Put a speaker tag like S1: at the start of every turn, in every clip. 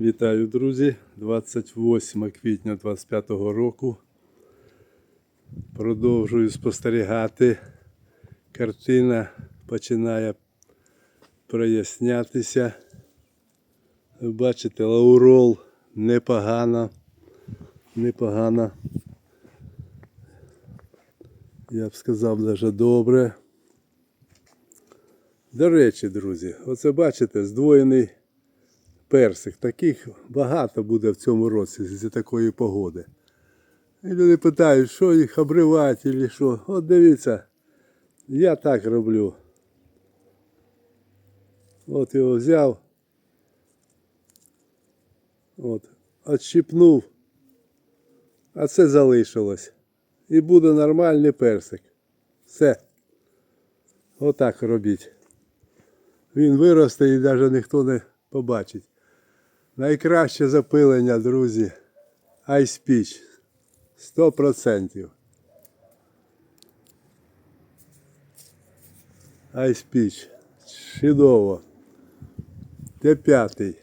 S1: Вітаю, друзі! 28 квітня 25 року. Продовжую спостерігати. Картина починає прояснятися. Ви бачите, лаурол непогано. Непогано. Я б сказав, даже добре. До речі, друзі, оце бачите, здвоєний персик. Таких багато буде в цьому році з такої погоди. І люди питають, що їх обривати чи що. От дивіться, я так роблю. От його взяв. От, отщипнув. А це залишилось. І буде нормальний персик. Все. Отак робіть. Він виросте і навіть ніхто не побачить. Найкраще запилення, друзі. Peach. 100%. Ice Peach. Чудово. Де п'ятий.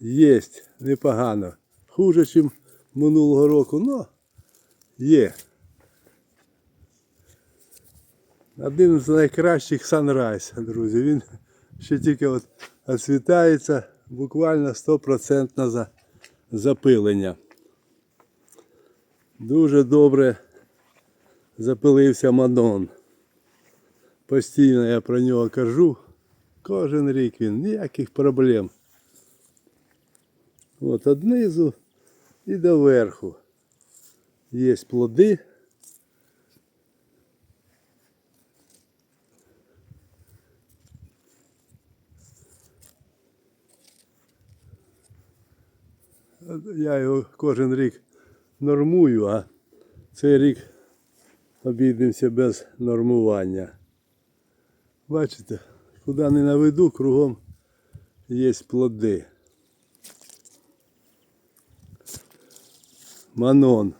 S1: Єсть, непогано. Хуже, ніж минулого року, но є. Один з найкращих Sunrise, друзі. Він ще тільки от оцвітається буквально 100% запилення. Дуже добре запилився Манон. Постійно я про нього кажу. Кожен рік він, ніяких проблем. От однизу і до верху. Є плоди. Я його кожен рік нормую, а цей рік обійдемося без нормування. Бачите, куди не наведу, кругом є плоди. Манон.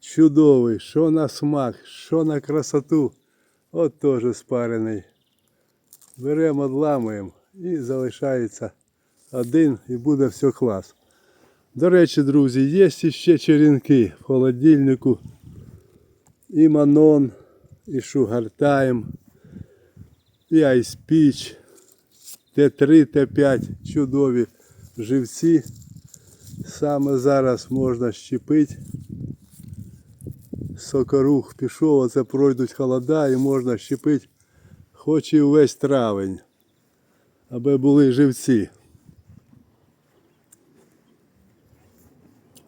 S1: Чудовий, що на смак, що на красоту. От теж спарений. Беремо, одламуємо і залишається один і буде все клас. До речі, друзі, є ще черенки в холодильнику. І Манон, і Шугартайм, і Айспіч, Т3, Т5 чудові живці. Саме зараз можна щепити. Сокорух пішов, оце пройдуть холода і можна щепити хоч і весь травень, аби були живці.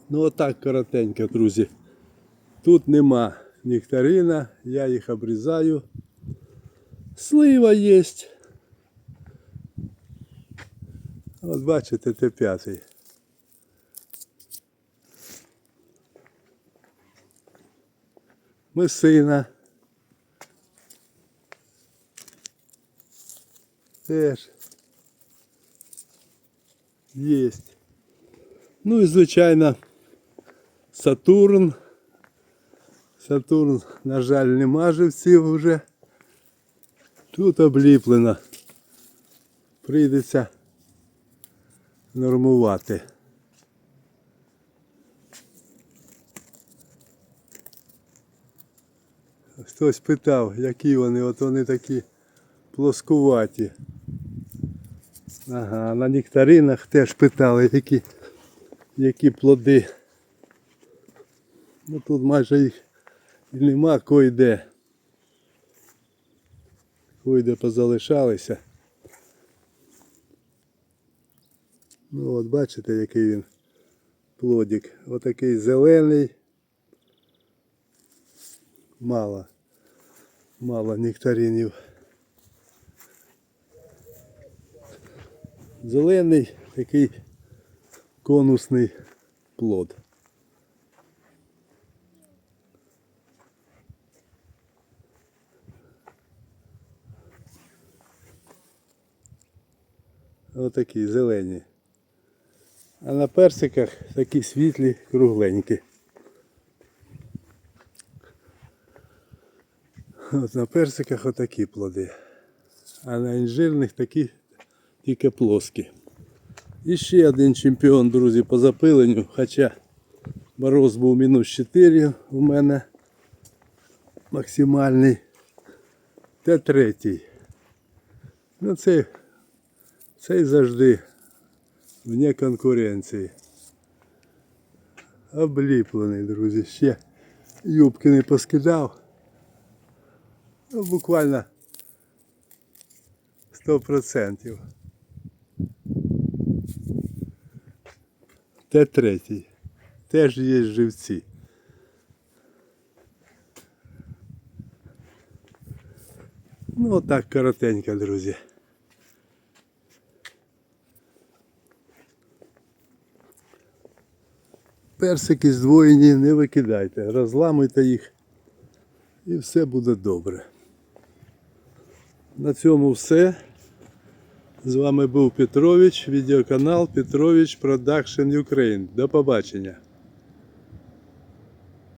S1: Ну отак коротенько, друзі. Тут нема нектарина, я їх обрізаю. Слива є. От бачите, те п'ятий. Месина. Теж. Єсть. Ну і звичайно Сатурн. Сатурн, на жаль, нема живців вже. Тут обліплено. Прийдеться нормувати. Хтось питав, які вони, от вони такі плоскуваті. Ага, на нектаринах теж питали, які, які плоди. Ну тут майже їх і нема койде. Койде позалишалися. Ну от бачите, який він плодик. Отакий зелений. Мало. Мало нектаринів. Зелений такий конусний плод. Отакі зелені. А на персиках такі світлі, кругленькі. От на персиках отакі плоди. А на інжирних такі тільки плоскі. І ще один чемпіон, друзі, по запиленню, хоча мороз був мінус 4 у мене максимальний. Т третій. Ну цей, цей завжди вне конкуренції. Обліплений, друзі, ще юбки не поскидав. Ну, буквально 100%. Т третій. Теж є живці. Ну, отак коротенько, друзі. Персики здвоєні не викидайте, розламуйте їх і все буде добре. На цьому все. З вами був Петрович, відеоканал Петрович Production Ukraine. До побачення.